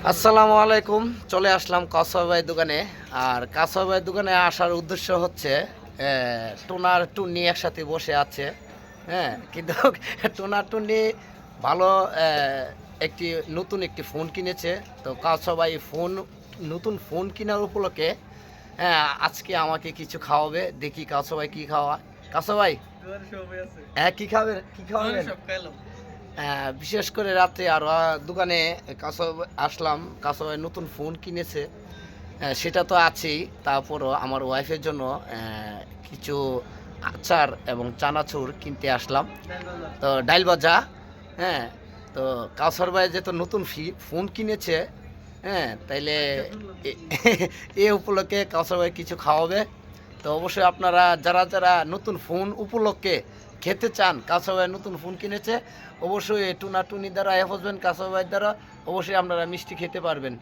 আসসালামু আলাইকুম চলে আসলাম কাসবা ভাইয়ের দোকানে। আর কাসবা ভাইয়ের দোকানে আসার উদ্দেশ্য হচ্ছে টোনার টুনি একসাথে বসে আছে। হ্যাঁ কিন্তু টোনার টুনি ভালো একটি নতুন একটি ফোন কিনেছে। তো কাসবা ভাই ফোন নতুন ফোন কেনার উপলক্ষে হ্যাঁ আজকে আমাকে কিছু খাওয়াবে। দেখি কাসবা ভাই কী খাওয়া কাসবা ভাই? হ্যাঁ কী খাবে কী খাওয়াবেন? বিশেষ করে রাতে আর দোকানে কাসব আসলাম, কাসবের নতুন ফোন কিনেছে। সেটা তো আছেই। তারপরও আমার ওয়াইফের জন্য কিছু আচার এবং চানাচুর কিনতে আসলাম। তো ডাইল ভাজা হ্যাঁ তো কাসর ভাই যে তো নতুন ফি ফোন কিনেছে হ্যাঁ তাইলে এ- উপলক্ষে কাসর ভাই কিছু খাওয়াবে। তো অবশ্যই আপনারা যারা যারা নতুন ফোন উপলক্ষে খেতে চান ভাই নতুন ফোন কিনেছে, অবশ্যই টুনা টুনি দ্বারা কাসর ভাই দ্বারা অবশ্যই আপনারা মিষ্টি খেতে পারবেন।